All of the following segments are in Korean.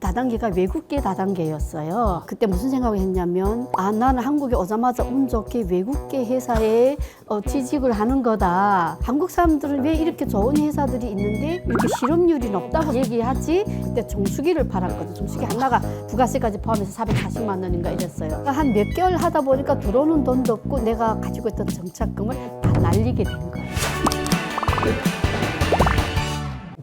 다단계가 외국계 다단계였어요. 그때 무슨 생각을 했냐면 아 나는 한국에 오자마자 운 좋게 외국계 회사에 어, 취직을 하는 거다. 한국 사람들은 왜 이렇게 좋은 회사들이 있는데 이렇게 실업률이 높다고 얘기하지? 그때 정수기를 팔았거든. 정수기 하나가 부가세까지 포함해서 440만 원인가 이랬어요. 한 몇 개월 하다 보니까 들어오는 돈도 없고 내가 가지고 있던 정착금을 다 날리게 된 거예요.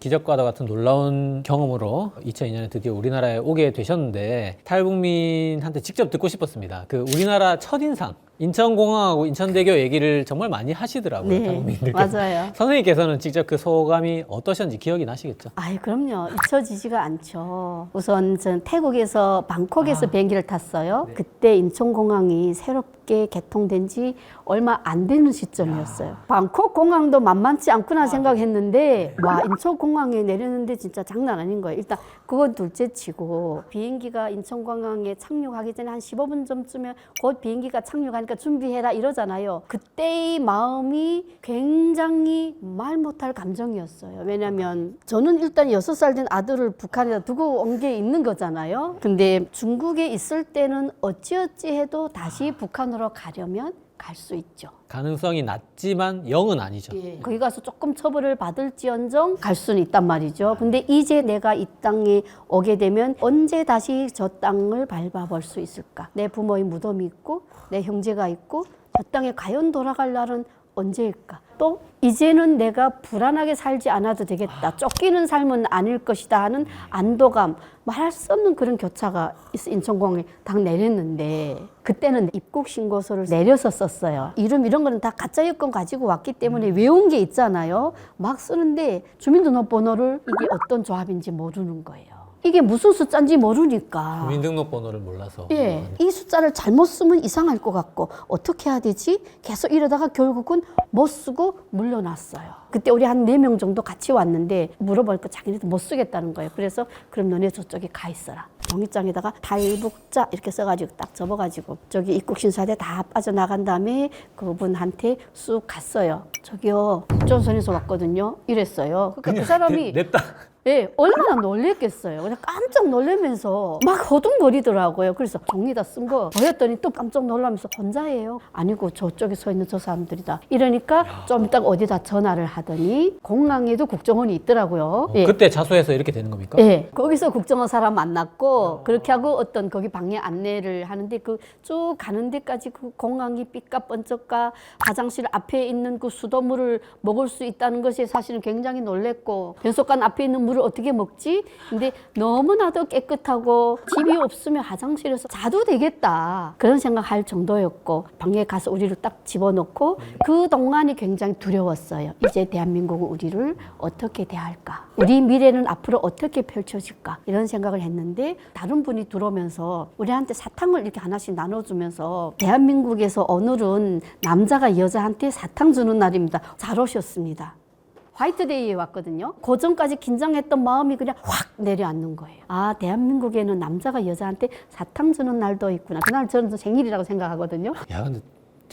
기적과도 같은 놀라운 경험으로 2002년에 드디어 우리나라에 오게 되셨는데 탈북민한테 직접 듣고 싶었습니다. 그 우리나라 첫인상 인천공항하고 인천대교 얘기를 정말 많이 하시더라고요. 네, 탈북민들께서. 맞아요. 선생님께서는 직접 그 소감이 어떠셨는지 기억이 나시겠죠? 아이 그럼요 잊혀지지가 않죠. 우선 전 태국에서 방콕에서 아. 비행기를 탔어요. 네. 그때 인천공항이 새롭 게 개통된 지 얼마 안 되는 시점이었어요. 방콕 공항도 만만치 아, 않구나 네. 생각했는데 와 인천 공항에 내렸는데 진짜 장난 아닌 거예요. 일단 그건 둘째치고 비행기가 인천 공항에 착륙하기 전에 한 15분 전쯤에 곧 비행기가 착륙하니까 준비해라 이러잖아요. 그때의 마음이 굉장히 말 못할 감정이었어요. 왜냐면 저는 일단 여섯 살된 아들을 북한에다 두고 온 게 있는 거잖아요. 근데 중국에 있을 때는 어찌어찌 해도 다시 북한으로 가려면 갈 수 있죠. 가능성이 낮지만 0은 아니죠. 거기 가서 조금 처벌을 받을지언정 갈 수는 있단 말이죠. 근데 이제 내가 이 땅에 오게 되면 언제 다시 저 땅을 밟아볼 수 있을까? 내 부모의 무덤이 있고 내 형제가 있고 저 땅에 과연 돌아갈 날은 언제일까? 또 이제는 내가 불안하게 살지 않아도 되겠다. 쫓기는 삶은 아닐 것이다 하는 안도감, 말할 수 없는 그런 교차가 인천공항에 딱 내렸는데 그때는 입국 신고서를 내려서 썼어요. 이름 이런 거는 다 가짜 여권 가지고 왔기 때문에 외운 게 있잖아요. 막 쓰는데 주민등록번호를 이게 어떤 조합인지 모르는 거예요. 이게 무슨 숫자인지 모르니까. 주민등록번호를 몰라서. 예, 이 숫자를 잘못 쓰면 이상할 것 같고 어떻게 해야 되지? 계속 이러다가 결국은 못 쓰고 물러났어요. 그때 우리 한 네 명 정도 같이 왔는데 물어보니까 자기네도 못 쓰겠다는 거예요. 그래서 그럼 너네 저쪽에 가 있어라. 종이장에다가 탈북자 이렇게 써가지고 딱 접어가지고 저기 입국 신사대 다 빠져나간 다음에 그분한테 쑥 갔어요. 저기요 국전선에서 왔거든요. 이랬어요. 그러니까 그 사람이 냈다. 예, 얼마나 놀랬겠어요. 그냥 깜짝 놀라면서 막 허둥거리더라고요. 그래서 종이다 쓴 거 보였더니 또 깜짝 놀라면서 혼자예요. 아니고 저쪽에 서 있는 저 사람들이다. 이러니까 좀 이따 어디다 전화를 하더니 공항에도 국정원이 있더라고요. 어, 예. 그때 자수해서 이렇게 되는 겁니까? 예, 거기서 국정원 사람 만났고 그렇게 하고 어떤 거기 방에 안내를 하는데 그 쭉 가는 데까지 그 공항이 삐까 번쩍까 화장실 앞에 있는 그 수돗물을 먹을 수 있다는 것이 사실은 굉장히 놀랬고 변속관 앞에 있는 물을 어떻게 먹지? 근데 너무나도 깨끗하고 집이 없으면 화장실에서 자도 되겠다 그런 생각할 정도였고 방에 가서 우리를 딱 집어넣고 그 동안이 굉장히 두려웠어요. 이제 대한민국은 우리를 어떻게 대할까? 우리 미래는 앞으로 어떻게 펼쳐질까? 이런 생각을 했는데 다른 분이 들어오면서 우리한테 사탕을 이렇게 하나씩 나눠주면서 대한민국에서 오늘은 남자가 여자한테 사탕 주는 날입니다. 잘 오셨습니다. 화이트데이에 왔거든요. 그 전까지 긴장했던 마음이 그냥 확 내려앉는 거예요. 아, 대한민국에는 남자가 여자한테 사탕 주는 날도 있구나. 그날 저는 생일이라고 생각하거든요. 야, 근데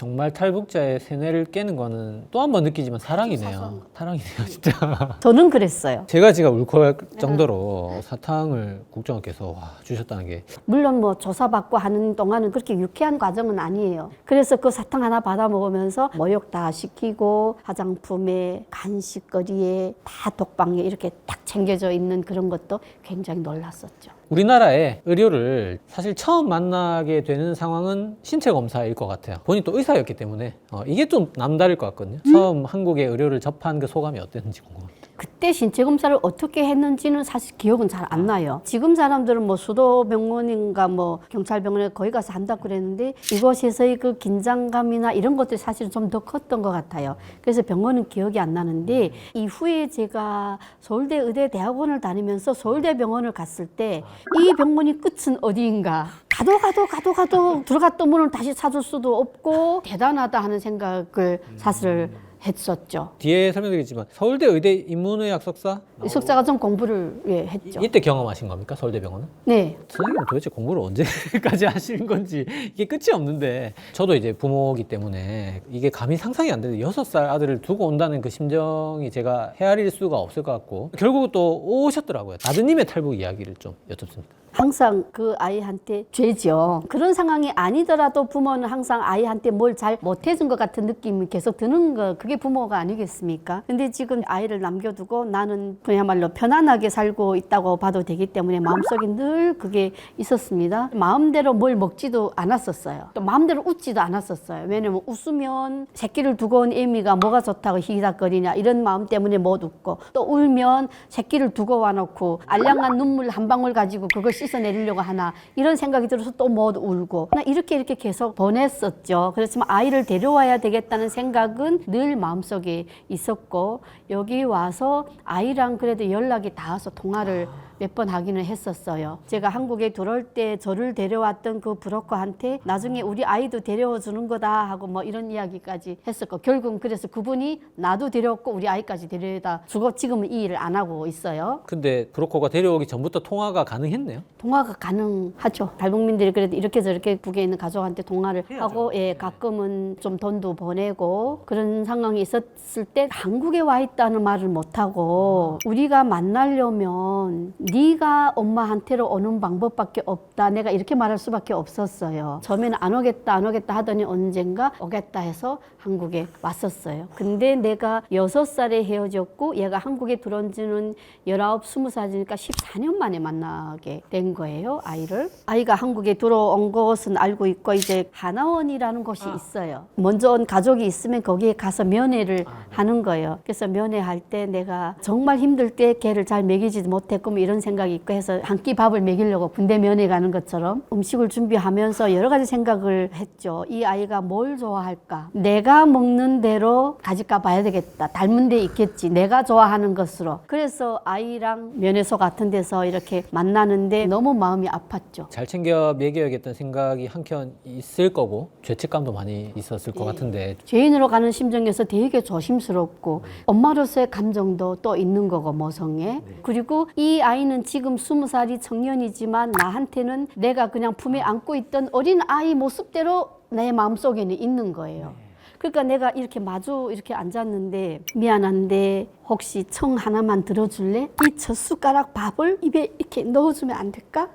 정말 탈북자의 세뇌를 깨는 거는 또 한 번 느끼지만 사랑이네요. 사랑이네요, 진짜. 저는 그랬어요. 제가 지가 울컥할 정도로 사탕을 국정원께서 와, 주셨다는 게 물론 뭐 조사받고 하는 동안은 그렇게 유쾌한 과정은 아니에요. 그래서 그 사탕 하나 받아 먹으면서 모욕 다 시키고 화장품에 간식거리에 다 독방에 이렇게 딱 챙겨져 있는 그런 것도 굉장히 놀랐었죠. 우리나라의 의료를 사실 처음 만나게 되는 상황은 신체 검사일 것 같아요. 본인 또 의사였기 때문에 어, 이게 좀 남다를 것 같거든요. 처음 한국의 의료를 접한 그 소감이 어땠는지 궁금합니다. 그때 신체 검사를 어떻게 했는지는 사실 기억은 잘 안 나요. 지금 사람들은 뭐 수도병원인가 뭐 경찰병원에 거기 가서 한다 고 그랬는데 이곳에서의 그 긴장감이나 이런 것들이 사실 좀 더 컸던 것 같아요. 그래서 병원은 기억이 안 나는데 이후에 제가 서울대 의대 대학원을 다니면서 서울대 병원을 갔을 때 이 병원이 끝은 어디인가 가도 가도 가도 가도 들어갔던 문을 다시 찾을 수도 없고 대단하다 하는 생각을 사실 했었죠. 뒤에 설명드리겠지만 서울대 의대 인문의학 석사 석사 과정 공부를 예, 했죠. 이때 경험하신 겁니까 서울대병원은? 네. 선생님은 도대체 공부를 언제까지 하시는 건지 이게 끝이 없는데 저도 이제 부모이기 때문에 이게 감히 상상이 안 되는데 여섯 살 아들을 두고 온다는 그 심정이 제가 헤아릴 수가 없을 것 같고 결국 또 오셨더라고요 아드님의 탈북 이야기를 좀 여쭙습니다 항상 그 아이한테 죄죠. 그런 상황이 아니더라도 부모는 항상 아이한테 뭘 잘 못해준 것 같은 느낌이 계속 드는 거 그게 부모가 아니겠습니까? 근데 지금 아이를 남겨두고 나는 그야말로 편안하게 살고 있다고 봐도 되기 때문에 마음속에 늘 그게 있었습니다. 마음대로 뭘 먹지도 않았었어요. 또 마음대로 웃지도 않았었어요. 왜냐면 웃으면 새끼를 두고 온 애미가 뭐가 좋다고 희닥거리냐 이런 마음 때문에 못 웃고 또 울면 새끼를 두고 와놓고 알량한 눈물 한 방울 가지고 그걸 씻어 내리려고 하나 이런 생각이 들어서 또 못 울고 나 이렇게 이렇게 계속 보냈었죠. 그렇지만 아이를 데려와야 되겠다는 생각은 늘 마음속에 있었고 여기 와서 아이랑 그래도 연락이 닿아서 통화를 몇 번 하기는 했었어요. 제가 한국에 들어올 때 저를 데려왔던 그 브로커한테 나중에 우리 아이도 데려와 주는 거다 하고 뭐 이런 이야기까지 했었고 결국은 그래서 그분이 나도 데려왔고 우리 아이까지 데려다 주고 지금은 이 일을 안 하고 있어요. 근데 브로커가 데려오기 전부터 통화가 가능했네요 통화가 가능하죠. 탈북민들이 그래도 이렇게 저렇게 북에 있는 가족한테 통화를 하고 예, 가끔은 좀 돈도 보내고 그런 상황이 있었을 때 한국에 와 있다는 말을 못 하고 우리가 만나려면 네가 엄마한테로 오는 방법밖에 없다. 내가 이렇게 말할 수밖에 없었어요. 처음에는 안 오겠다 안 오겠다 하더니 언젠가 오겠다 해서 한국에 왔었어요. 근데 내가 여섯 살에 헤어졌고 얘가 한국에 들어온 지는 열아홉 스무 살이니까 14년 만에 만나게 된 거예요, 아이를. 아이가 한국에 들어온 것은 알고 있고 이제 하나원이라는 곳이 있어요. 먼저 온 가족이 있으면 거기에 가서 면회를 하는 거예요. 그래서 면회할 때 내가 정말 힘들 때 걔를 잘 먹이지 못했고 뭐 이런 생각이 있고 해서 한 끼 밥을 먹이려고 군대 면회 가는 것처럼 음식을 준비하면서 여러 가지 생각을 했죠. 이 아이가 뭘 좋아할까? 내가 먹는 대로 가질까 봐야 되겠다. 닮은 데 있겠지. 내가 좋아하는 것으로. 그래서 아이랑 면회소 같은 데서 이렇게 만나는데 너무 마음이 아팠죠. 잘 챙겨 먹여야겠다는 생각이 한켠 있을 거고 죄책감도 많이 있었을 것 같은데 죄인으로 가는 심정에서 되게 조심스럽고 엄마로서의 감정도 또 있는 거고 모성에 그리고 이 아이 는 지금 스무 살이 청년이지만 나한테는 내가 그냥 품에 안고 있던 어린 아이 모습대로 내 마음속에는 있는 거예요. 그러니까 내가 이렇게 마주 이렇게 앉았는데 미안한데 혹시 청 하나만 들어줄래? 이 첫 숟가락 밥을 입에 이렇게 넣어주면 안 될까?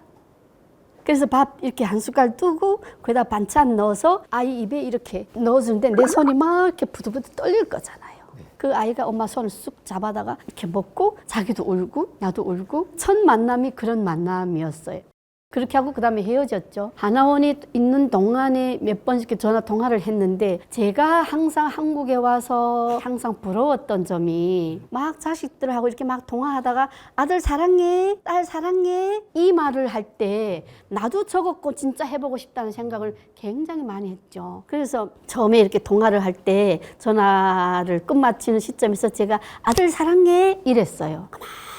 그래서 밥 이렇게 한 숟갈 뜨고 거기다 반찬 넣어서 아이 입에 이렇게 넣어주는데 내 손이 막 이렇게 부들부들 떨릴 거잖아요. 그 아이가 엄마 손을 쑥 잡아다가 이렇게 먹고 자기도 울고 나도 울고 첫 만남이 그런 만남이었어요. 그렇게 하고 그다음에 헤어졌죠. 하나원이 있는 동안에 몇 번씩 전화 통화를 했는데 제가 항상 한국에 와서 항상 부러웠던 점이 막 자식들하고 이렇게 막 통화하다가 아들 사랑해, 딸 사랑해 이 말을 할 때 나도 꼭 진짜 해보고 싶다는 생각을 굉장히 많이 했죠. 그래서 처음에 이렇게 통화를 할 때 전화를 끝마치는 시점에서 제가 아들 사랑해 이랬어요.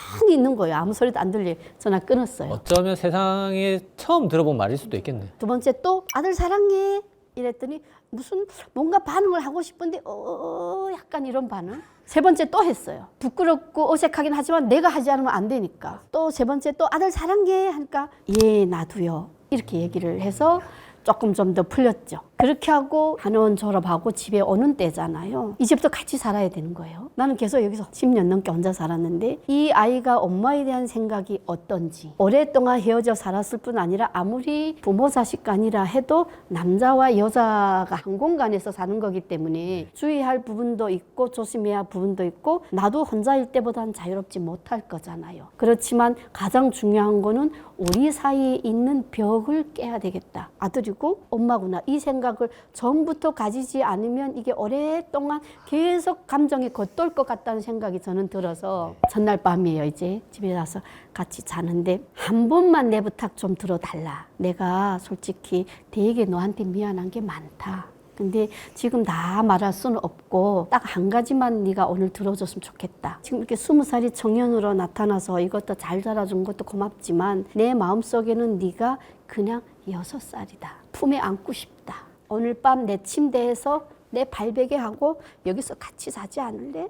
가만히 있는 거예요. 아무 소리도 안 들려. 전화 끊었어요. 어쩌면 세상에 처음 들어본 말일 수도 있겠네 두 번째 또 아들 사랑해 이랬더니 무슨 뭔가 반응을 하고 싶은데 어 약간 이런 반응 세 번째 또 했어요 부끄럽고 어색하긴 하지만 내가 하지 않으면 안 되니까 또 세 번째 또 아들 사랑해 하니까 예 나도요 이렇게 얘기를 해서 조금 좀 더 풀렸죠 그렇게 하고 한의원 졸업하고 집에 오는 때잖아요. 이제부터 같이 살아야 되는 거예요. 나는 계속 여기서 10년 넘게 혼자 살았는데 이 아이가 엄마에 대한 생각이 어떤지 오랫동안 헤어져 살았을 뿐 아니라 아무리 부모 자식 간이라 해도 남자와 여자가 한 공간에서 사는 거기 때문에 주의할 부분도 있고 조심해야 할 부분도 있고 나도 혼자일 때보다는 자유롭지 못할 거잖아요. 그렇지만 가장 중요한 거는 우리 사이에 있는 벽을 깨야 되겠다. 아들이고 엄마구나. 이 생각 을 전부터 가지지 않으면 이게 오랫동안 계속 감정이 겉돌 것 같다는 생각이 저는 들어서 전날 밤이에요 이제 집에 가서 같이 자는데 한 번만 내 부탁 좀 들어달라 내가 솔직히 되게 너한테 미안한 게 많다 근데 지금 다 말할 수는 없고 딱 한 가지만 네가 오늘 들어줬으면 좋겠다. 지금 이렇게 스무 살이 청년으로 나타나서 이것도 잘 자라준 것도 고맙지만 내 마음속에는 네가 그냥 여섯 살이다. 품에 안고 싶다. 오늘 밤 내 침대에서 내 발베개 하고 여기서 같이 자지 않을래?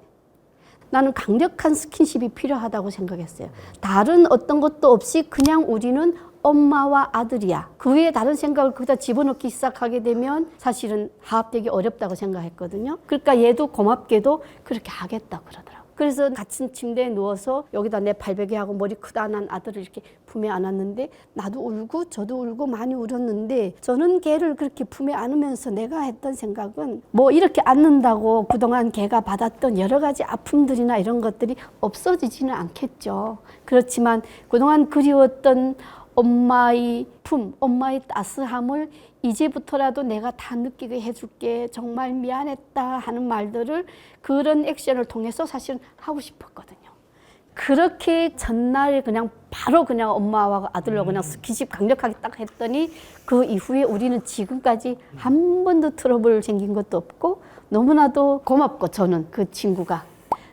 나는 강력한 스킨십이 필요하다고 생각했어요. 다른 어떤 것도 없이 그냥 우리는 엄마와 아들이야. 그 외에 다른 생각을 거기다 집어넣기 시작하게 되면 사실은 화합되기 어렵다고 생각했거든요. 그러니까 얘도 고맙게도 그렇게 하겠다 그러더라고요. 그래서 같은 침대에 누워서 여기다 내 발베개하고 머리 크다란 아들을 이렇게 품에 안았는데 나도 울고 저도 울고 많이 울었는데 저는 걔를 그렇게 품에 안으면서 내가 했던 생각은 뭐 이렇게 안는다고 그동안 걔가 받았던 여러 가지 아픔들이나 이런 것들이 없어지지는 않겠죠. 그렇지만 그동안 그리웠던 엄마의 품, 엄마의 따스함을 이제부터라도 내가 다 느끼게 해줄게. 정말 미안했다 하는 말들을 그런 액션을 통해서 사실은 하고 싶었거든요. 그렇게 전날 그냥 바로 그냥 엄마와 아들로 그냥 스킨십 강력하게 딱 했더니 그 이후에 우리는 지금까지 한 번도 트러블 생긴 것도 없고 너무나도 고맙고 저는 그 친구가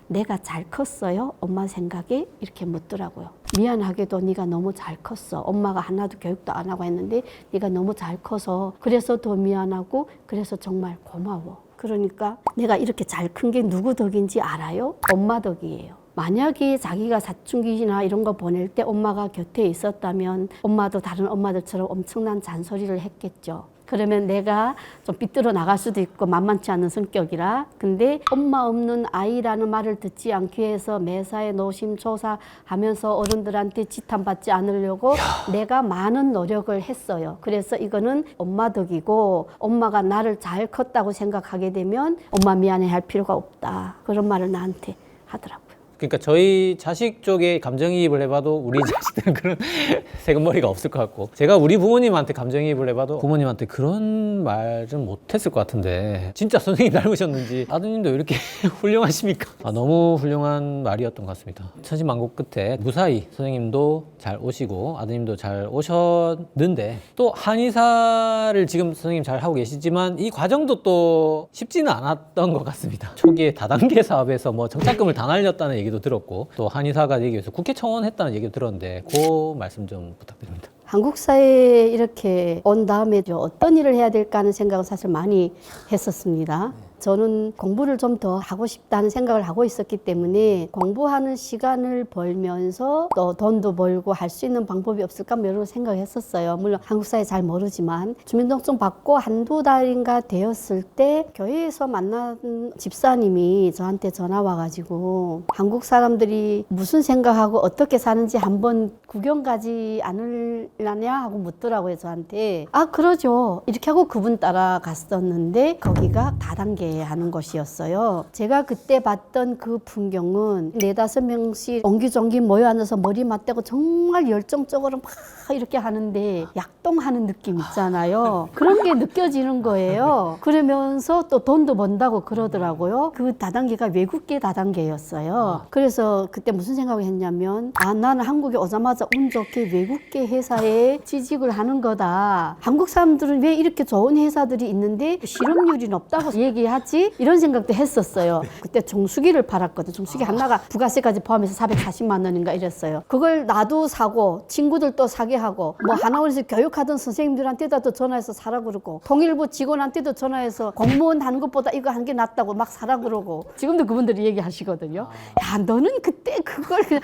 내가 잘 컸어요? 엄마 생각에 이렇게 묻더라고요. 미안하게도 네가 너무 잘 컸어. 엄마가 하나도 교육도 안 하고 했는데 네가 너무 잘 커서 그래서 더 미안하고 그래서 정말 고마워. 그러니까 내가 이렇게 잘 큰 게 누구 덕인지 알아요? 엄마 덕이에요. 만약에 자기가 사춘기나 이런 거 보낼 때 엄마가 곁에 있었다면 엄마도 다른 엄마들처럼 엄청난 잔소리를 했겠죠. 그러면 내가 좀 삐뚤어 나갈 수도 있고 만만치 않은 성격이라. 근데 엄마 없는 아이라는 말을 듣지 않기 위해서 매사에 노심초사하면서 어른들한테 지탄받지 않으려고 내가 많은 노력을 했어요. 그래서 이거는 엄마 덕이고 엄마가 나를 잘 컸다고 생각하게 되면 엄마 미안해 할 필요가 없다. 그런 말을 나한테 하더라고요. 그러니까 저희 자식 쪽에 감정이입을 해봐도 우리 자식들은 그런 세금머리가 없을 것 같고 제가 우리 부모님한테 감정이입을 해봐도 부모님한테 그런 말은 못했을 것 같은데 진짜 선생님 닮으셨는지 아드님도 이렇게 훌륭하십니까? 아, 너무 훌륭한 말이었던 것 같습니다. 천신만고 끝에 무사히 선생님도 잘 오시고 아드님도 잘 오셨는데 또 한의사를 지금 선생님 잘 하고 계시지만 이 과정도 또 쉽지는 않았던 것 같습니다. 초기에 다단계 사업에서 뭐 정착금을 다 날렸다는 얘기 도 들었고 또 한의사가 되기 위해서 국회 청원했다는 얘기도 들었는데 그 말씀 좀 부탁드립니다. 한국 사회에 이렇게 온 다음에 저 어떤 일을 해야 될까 하는 생각을 사실 많이 했었습니다. 저는 공부를 좀 더 하고 싶다는 생각을 하고 있었기 때문에 공부하는 시간을 벌면서 또 돈도 벌고 할 수 있는 방법이 없을까 뭐 여러 생각했었어요. 물론 한국 사회 잘 모르지만 주민등록증 받고 한두 달인가 되었을 때 교회에서 만난 집사님이 저한테 전화 와가지고 한국 사람들이 무슨 생각하고 어떻게 사는지 한번 구경 가지 않으려냐 하고 묻더라고요 저한테 아 그러죠 이렇게 하고 그분 따라 갔었는데 거기가 다단계 하는 곳이었어요. 제가 그때 봤던 그 풍경은 네다섯 명씩 옹기종기 모여 앉아서 머리 맞대고 정말 열정적으로 막 이렇게 하는데 약동하는 느낌 있잖아요. 그런 게 느껴지는 거예요. 그러면서 또 돈도 번다고 그러더라고요. 그 다단계가 외국계 다단계였어요. 그래서 그때 무슨 생각을 했냐면 아 나는 한국에 오자마자 운 좋게 외국계 회사에 취직을 하는 거다. 한국 사람들은 왜 이렇게 좋은 회사들이 있는데 실업률이 높다고 얘기하 지? 이런 생각도 했었어요. 그때 정수기를 팔았거든. 정수기 하나가 부가세까지 포함해서 440만 원인가 이랬어요. 그걸 나도 사고 친구들도 사게 하고 뭐 하나원에서 교육하던 선생님들한테도 또 전화해서 사라 그러고 통일부 직원한테도 전화해서 공무원 하는 것보다 이거 하는 게 낫다고 막 사라 그러고. 지금도 그분들이 얘기하시거든요. 야 너는 그때 그걸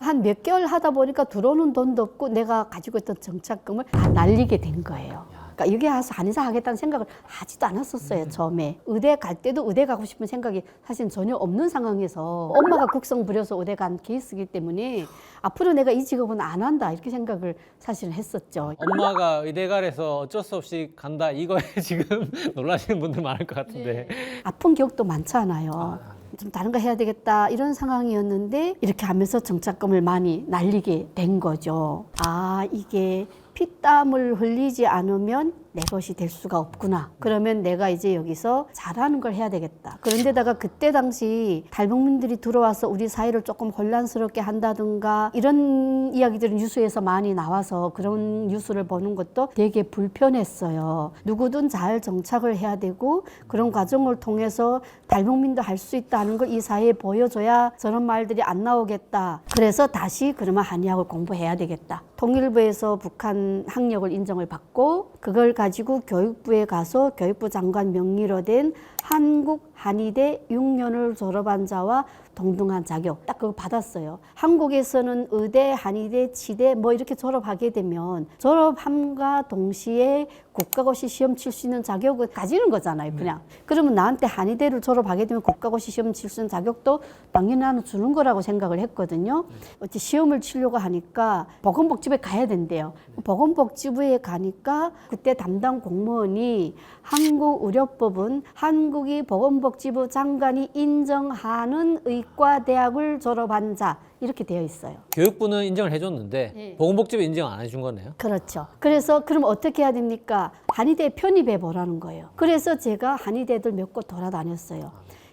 한 몇 개월 하다 보니까 들어오는 돈도 없고 내가 가지고 있던 정착금을 다 날리게 된 거예요. 그러니까 여기 와서 한의사 하겠다는 생각을 하지도 않았었어요 처음에 의대 갈 때도 의대 가고 싶은 생각이 사실 전혀 없는 상황에서 엄마가 국성 부려서 의대 간 케이스이기 때문에 앞으로 내가 이 직업은 안 한다 이렇게 생각을 사실은 했었죠. 엄마가 의대갈에서 어쩔 수 없이 간다 이거에 지금 놀라시는 분들 많을 것 같은데 아픈 기억도 많잖아요. 좀 다른 거 해야 되겠다 이런 상황이었는데 이렇게 하면서 정착금을 많이 날리게 된 거죠. 아 이게 피땀을 흘리지 않으면 내 것이 될 수가 없구나. 그러면 내가 이제 여기서 잘하는 걸 해야 되겠다. 그런데다가 그때 당시 탈북민들이 들어와서 우리 사회를 조금 혼란스럽게 한다든가 이런 이야기들은 뉴스에서 많이 나와서 그런 뉴스를 보는 것도 되게 불편했어요. 누구든 잘 정착을 해야 되고 그런 과정을 통해서 탈북민도 할 수 있다는 걸 이 사회에 보여줘야 저런 말들이 안 나오겠다. 그래서 다시 그러면 한의학을 공부해야 되겠다. 통일부에서 북한 학력을 인정을 받고 그걸 가지고 교육부에 가서 교육부 장관 명의로 된 한국 한의대 6년을 졸업한 자와 동등한 자격 딱 그거 받았어요. 한국에서는 의대, 한의대, 치대 뭐 이렇게 졸업하게 되면 졸업함과 동시에 국가고시 시험 칠 수 있는 자격을 가지는 거잖아요. 그냥 그러면 나한테 한의대를 졸업하게 되면 국가고시 시험 칠 수 있는 자격도 당연히 나는 주는 거라고 생각을 했거든요. 어찌 시험을 치려고 하니까 보건복지부에 가야 된대요. 보건복지부에 가니까 그때 담당 공무원이 한국의료법은 한국이 보건복 지부 장관이 인정하는 의과대학을 졸업한 자 이렇게 되어 있어요. 교육부는 인정을 해줬는데 네. 보건복지부 인정 안 해준 거네요. 그렇죠. 그래서 그럼 어떻게 해야 됩니까? 한의대 편입해 보라는 거예요. 그래서 제가 한의대들 몇 곳 돌아다녔어요.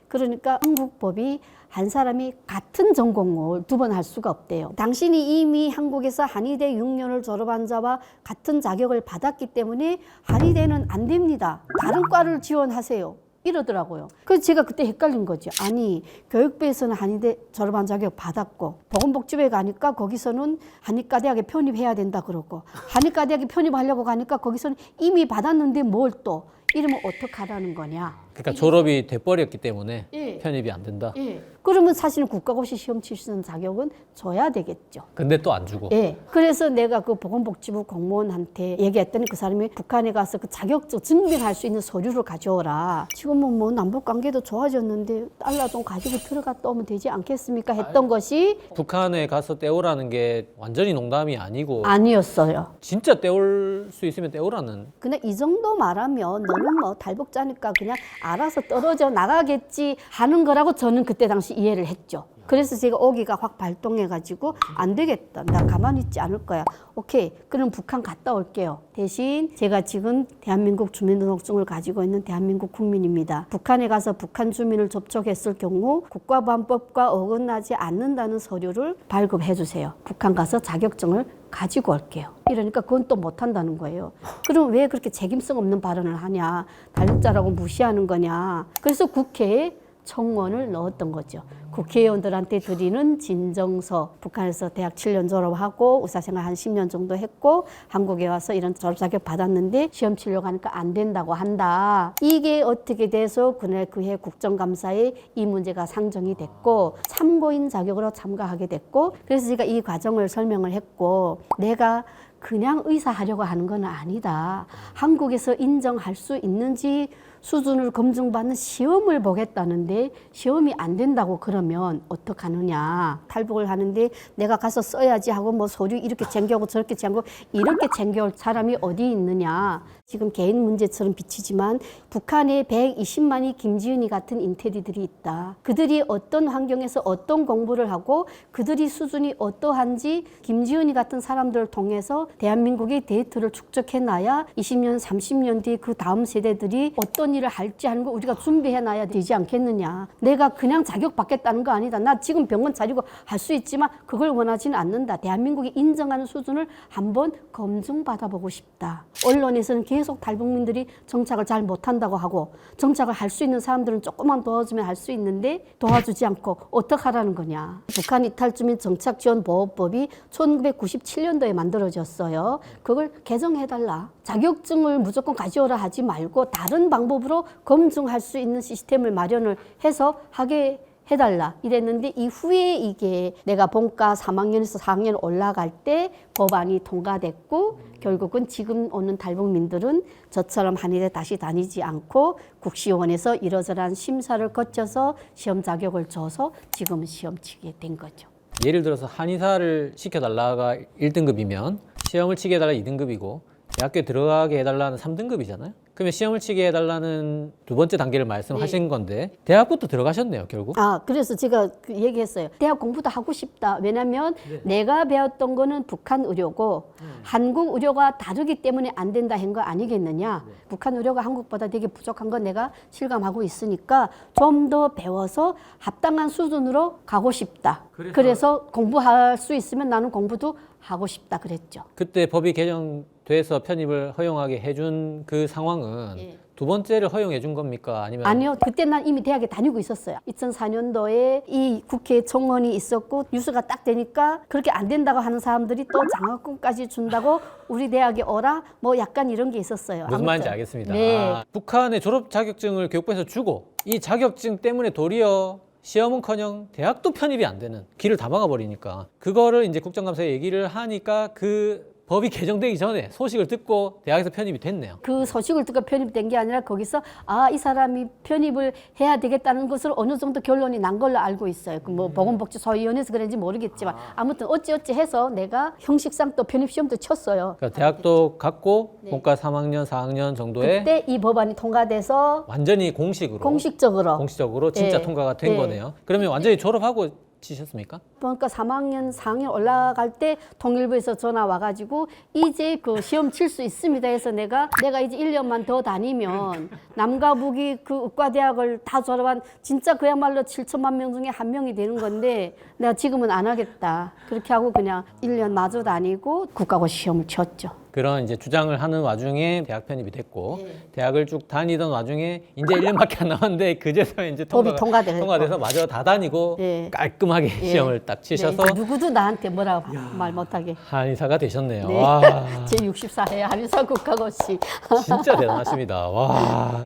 그러니까 한국법이 한 사람이 같은 전공을 두 번 할 수가 없대요. 당신이 이미 한국에서 한의대 6년을 졸업한 자와 같은 자격을 받았기 때문에 한의대는 안 됩니다. 다른 과를 지원하세요. 이러더라고요. 그래서 제가 그때 헷갈린 거죠. 아니, 교육부에서는 한의대 졸업한 자격 받았고, 보건복지부에 가니까 거기서는 한의과대학에 편입해야 된다 그러고, 한의과대학에 편입하려고 가니까 거기서는 이미 받았는데 뭘 또, 이러면 어떡하라는 거냐. 그러니까 졸업이 돼버렸기 때문에 예. 편입이 안 된다. 예. 그러면 사실은 국가고시 시험 칠 수 있는 자격은 줘야 되겠죠. 근데 또 안 주고. 예. 그래서 내가 그 보건복지부 공무원한테 얘기했더니 그 사람이 북한에 가서 그 자격증 증빙할 수 있는 서류를 가져오라. 지금은 뭐 남북 관계도 좋아졌는데 달러 좀 가지고 들어갔다 오면 되지 않겠습니까? 했던 것이 북한에 가서 떼오라는 게 완전히 농담이 아니고 아니었어요. 진짜 떼올 수 있으면 떼오라는 근데 이 정도 말하면 너는 뭐 달복자니까 그냥 알아서 떨어져 나가겠지 하는 거라고 저는 그때 당시 이해를 했죠. 그래서 제가 오기가 확 발동해가지고 안 되겠다. 나 가만히 있지 않을 거야. 오케이. 그럼 북한 갔다 올게요. 대신 제가 지금 대한민국 주민등록증을 가지고 있는 대한민국 국민입니다. 북한에 가서 북한 주민을 접촉했을 경우 국가보안법과 어긋나지 않는다는 서류를 발급해 주세요. 북한 가서 자격증을 가지고 올게요. 이러니까 그건 또 못한다는 거예요. 그럼 왜 그렇게 책임성 없는 발언을 하냐? 달력자라고 무시하는 거냐? 그래서 국회에 청원을 넣었던 거죠. 국회의원들한테 드리는 진정서. 북한에서 대학 7년 졸업하고 의사생활 한 10년 정도 했고 한국에 와서 이런 졸업 자격 받았는데 시험 치려고 하니까 안 된다고 한다. 이게 어떻게 돼서 그날 그해 국정감사에 이 문제가 상정이 됐고 참고인 자격으로 참가하게 됐고 그래서 제가 이 과정을 설명을 했고 내가 그냥 의사하려고 하는 건 아니다. 한국에서 인정할 수 있는지 수준을 검증받는 시험을 보겠다는데 시험이 안 된다고 그러면 어떡하느냐. 탈북을 하는데 내가 가서 써야지 하고 뭐 서류 이렇게 챙겨오고 저렇게 챙겨오고 이렇게 챙겨올 사람이 어디 있느냐. 지금 개인 문제처럼 비치지만 북한에 120만이 김지은이 같은 인테리들이 있다. 그들이 어떤 환경에서 어떤 공부를 하고 그들이 수준이 어떠한지 김지은이 같은 사람들을 통해서 대한민국의 데이터를 축적해 놔야 20년, 30년 뒤그 다음 세대들이 어떤 일을 할지 하는 거 우리가 준비해 놔야 되지 않겠느냐. 내가 그냥 자격 받겠다는 거 아니다. 나 지금 병원 차리고 할 수 있지만 그걸 원하지는 않는다. 대한민국이 인정하는 수준을 한번 검증받아보고 싶다. 언론에서는 계속 탈북민들이 정착을 잘 못한다고 하고 정착을 할 수 있는 사람들은 조금만 도와주면 할 수 있는데 도와주지 않고 어떡하라는 거냐. 북한 이탈주민 정착지원보호법이 1997년도에 만들어졌어요. 그걸 개정해달라. 자격증을 무조건 가져오라 하지 말고 다른 방법으로 검증할 수 있는 시스템을 마련을 해서 하게 해달라 이랬는데 이후에 이게 내가 본과 3학년에서 4학년 올라갈 때 법안이 통과됐고 결국은 지금 오는 탈북민들은 저처럼 한의대 다시 다니지 않고 국시원에서 이러저러한 심사를 거쳐서 시험 자격을 줘서 지금 시험 치게 된 거죠. 예를 들어서 한의사를 시켜달라가 1등급이면 시험을 치게 해달라 2등급이고 대학교에 들어가게 해달라는 3등급이잖아요. 그러면 시험을 치게 해달라는 두 번째 단계를 말씀하신 건데 대학부터 들어가셨네요, 결국. 아, 그래서 제가 그 얘기했어요. 대학 공부도 하고 싶다. 왜냐면 내가 배웠던 거는 북한 의료고 한국 의료가 다르기 때문에 안 된다 한 거 아니겠느냐. 북한 의료가 한국보다 되게 부족한 건 내가 실감하고 있으니까 좀 더 배워서 합당한 수준으로 가고 싶다. 그래서- 그래서 공부할 수 있으면 나는 공부도 하고 싶다 그랬죠. 그때 법이 개정돼서 편입을 허용하게 해준 그 상황은 예. 두 번째를 허용해 준 겁니까? 아니면 아니요, 그때 난 이미 대학에 다니고 있었어요. 2004년도에 이 국회 청원이 있었고 뉴스가 딱 되니까 그렇게 안 된다고 하는 사람들이 또 장학금까지 준다고 우리 대학에 오라 뭐 약간 이런 게 있었어요. 무슨 아무튼. 말인지 알겠습니다. 네. 아, 북한의 졸업 자격증을 교육부에서 주고 이 자격증 때문에 도리어 시험은커녕 대학도 편입이 안 되는 길을 다 막아버리니까 그거를 이제 국정감사에 얘기를 하니까 그 법이 개정되기 전에 소식을 듣고 대학에서 편입이 됐네요. 그 소식을 듣고 편입된 게 아니라 거기서 아 이 사람이 편입을 해야 되겠다는 것을 어느 정도 결론이 난 걸로 알고 있어요. 그 뭐 보건복지소위원회에서 그런지 모르겠지만 아무튼 어찌어찌 해서 내가 형식상 또 편입 시험도 쳤어요. 그러니까 대학도 갔고 본과 3학년, 4학년 정도에 그때 이 법안이 통과돼서 완전히 공식으로 공식적으로 공식적으로 진짜 네. 통과가 된 네. 거네요. 그러면 완전히 졸업하고 치셨습니까? 그러니까 3학년, 4학년 올라갈 때 통일부에서 전화 와가지고 이제 그 시험 칠 수 있습니다 해서 내가 내가 이제 1년만 더 다니면 남과 북이 그 의과대학을 다 졸업한 진짜 그야말로 7천만 명 중에 한 명이 되는 건데 내가 지금은 안 하겠다. 그렇게 하고 그냥 1년 마저 다니고 국가고시 시험을 쳤죠. 그런 이제 주장을 하는 와중에 대학 편입이 됐고 네. 대학을 쭉 다니던 와중에 이제 1년밖에 안 남았는데 그제서 이제 법이 통과가, 통과돼서. 통과돼서 마저 다 다니고 네. 깔끔하게 예. 시험을 딱 치셔서 네, 누구도 나한테 뭐라고 말 못하게. 한의사가 되셨네요. 네. 와 제 64회 한의사 국가고시. 진짜 대단하십니다. 와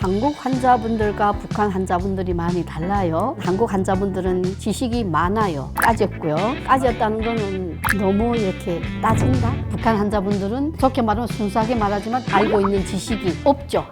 한국 환자분들과 북한 환자분들이 많이 달라요. 한국 환자분들은 지식이 많아요. 까졌고요. 까졌다는 거는 너무 이렇게 따진다. 북한 환자분들은 좋게 말하면 순수하게 말하지만 알고 있는 지식이 없죠.